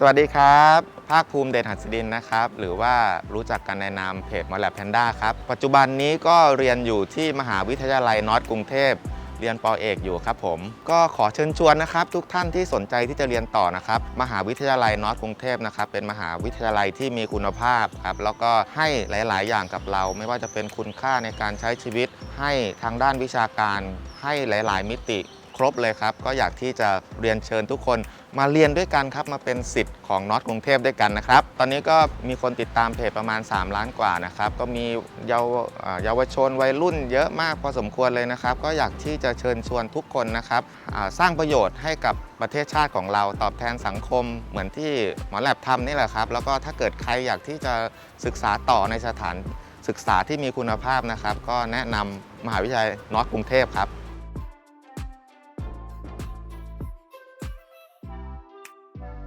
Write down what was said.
สวัสดีครับ ภาคภูมิเดชหัสดินนะครับ หรือว่ารู้จักกันในนามเพจมอลแลบแพนด้าครับ ปัจจุบันนี้ก็เรียนอยู่ที่มหาวิทยาลัยนอร์ทกรุงเทพ เรียนปอเอกอยู่ครับผม ก็ขอเชิญชวนนะครับ ทุกท่านที่สนใจที่จะเรียนต่อนะครับ มหาวิทยาลัยนอร์ทกรุงเทพนะครับ เป็นมหาวิทยาลัยที่มีคุณภาพครับ แล้วก็ให้หลาย ๆ อย่างกับเรา ไม่ว่าจะเป็นคุณค่าในการใช้ชีวิต ให้ทางด้านวิชาการ ให้หลาย ๆ มิติ ครบเลยครับ ก็อยากที่จะเรียนเชิญทุกคนมาเรียนด้วยกันครับ มาเป็นสิทธิ์ของน็อตกรุงเทพด้วยกันนะครับ ตอนนี้ก็มีคนติดตามเพจประมาณ 3 ล้านกว่านะครับ ก็มีเยาวเยาวชนวัยรุ่นเยอะมากพอสมควรเลยนะครับ ก็อยากที่จะเชิญชวนทุกคนนะครับสร้างประโยชน์ให้กับประเทศชาติของเราตอบแทนสังคม เหมือนที่หมอแลบทำนี่แหละครับ แล้วก็ถ้าเกิดใครอยากที่จะศึกษาต่อในสถานศึกษาที่มีคุณภาพนะครับ ก็แนะนำมหาวิทยาลัยน็อตกรุงเทพครับ